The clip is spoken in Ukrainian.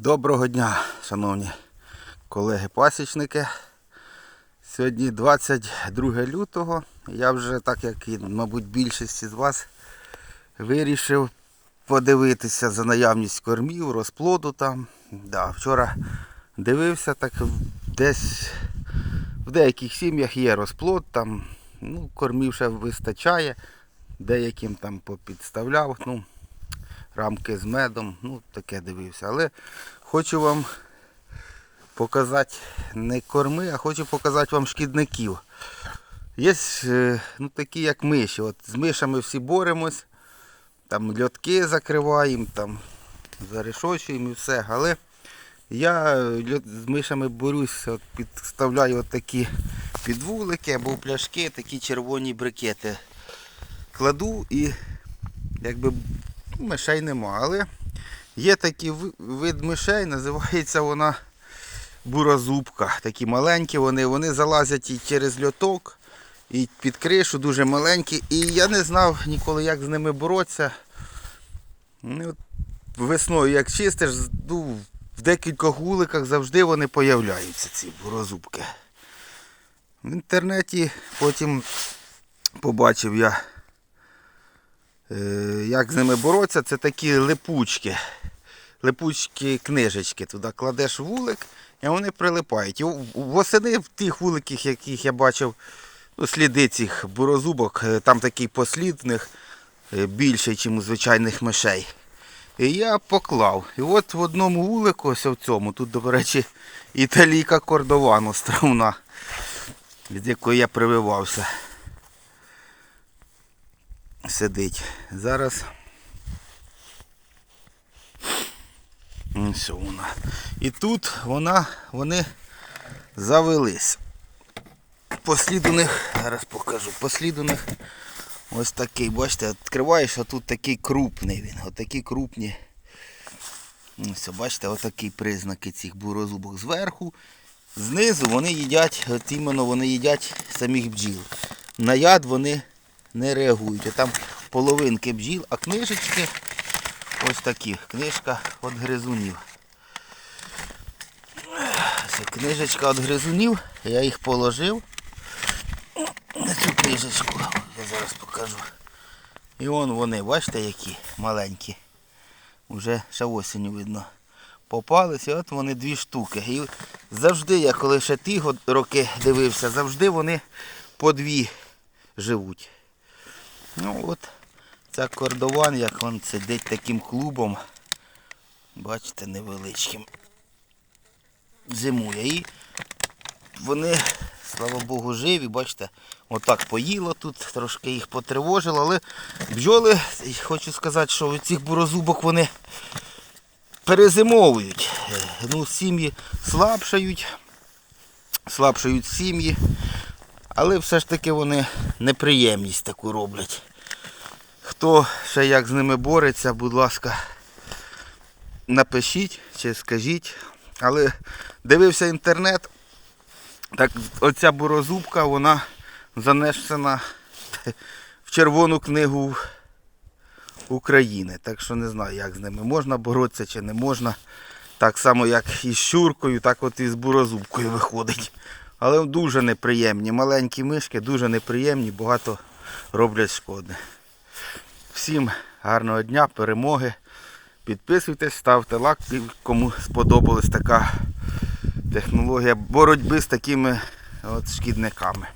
Доброго дня, шановні колеги-пасічники. Сьогодні 22 лютого. Я вже, так як і, мабуть, більшість із вас, вирішив подивитися за наявність кормів, розплоду там. Да, вчора дивився, так десь в деяких сім'ях є розплод, там ну, кормів ще вистачає, деяким там попідставляв. Ну, рамки з медом, ну таке дивився. Але хочу вам показати не корми, а хочу показати вам шкідників. Є е, ну, такі як миші. От з мишами всі боремось, там льотки закриваємо, там зарешочуємо і все. Але я з мишами борюсь, от підставляю от такі підвулики або пляшки, такі червоні брикети. Кладу і якби мишей нема. Але є такий вид мишей, називається вона бурозубка. Такі маленькі вони, вони залазять і через льоток, і під кришу дуже маленькі. І я не знав ніколи, як з ними боротися. Ну, Весною, як чистиш, ну, в декількох вуликах завжди вони появляються, ці бурозубки. В інтернеті потім побачив я Як з ними боротися, це такі липучки. Липучки книжечки. Туди кладеш вулик і вони прилипають. І восени в тих вуликах, яких я бачив, ну, сліди цих бурозубок, е, там такий послід в них е, більший, ніж у звичайних мишей. І я поклав. І от в одному вулику, ось в цьому, тут, до речі, італійка кордовану островна, від якої я прививався сидить. Зараз. Ось вона. І тут вона, вони завелись. Послід у них, зараз покажу, послід у них ось такий, бачите, відкриваєш, а тут такий крупний він, отакі крупні. Ось, бачите, отакі признаки цих бурозубок зверху. Знизу вони їдять, от іменно вони їдять самих бджіл. На яд вони не реагують. Там половинки бджіл, а книжечки ось такі. Книжка від гризунів. Книжечка від гризунів. Я їх положив на цю книжечку. Я зараз покажу. І вон вони, бачите, які маленькі. Уже ще осінню видно. Попались, і от вони дві штуки. І завжди, я коли ще ті роки дивився, завжди вони по дві живуть. Ну от, це кордован, як він сидить таким клубом. Бачите, невеличким. Зимує. І вони, слава Богу, живі, бачите, отак поїло тут, трошки їх потривожило, але бджоли, хочу сказати, що у цих бурозубок вони перезимовують. Ну, сім'ї слабшають, слабшають сім'ї. Але все ж таки вони неприємність таку роблять. Хто ще як з ними бореться, будь ласка, напишіть чи скажіть. Але дивився інтернет, так оця бурозубка, вона занесена в Червону книгу України. Так що не знаю, як з ними можна боротися чи не можна. Так само, як і з щуркою, так от і з бурозубкою виходить. Але дуже неприємні. Маленькі мишки дуже неприємні, багато роблять шкоди. Всім гарного дня, перемоги. Підписуйтесь, ставте лайк, кому сподобалась така технологія боротьби з такими от шкідниками.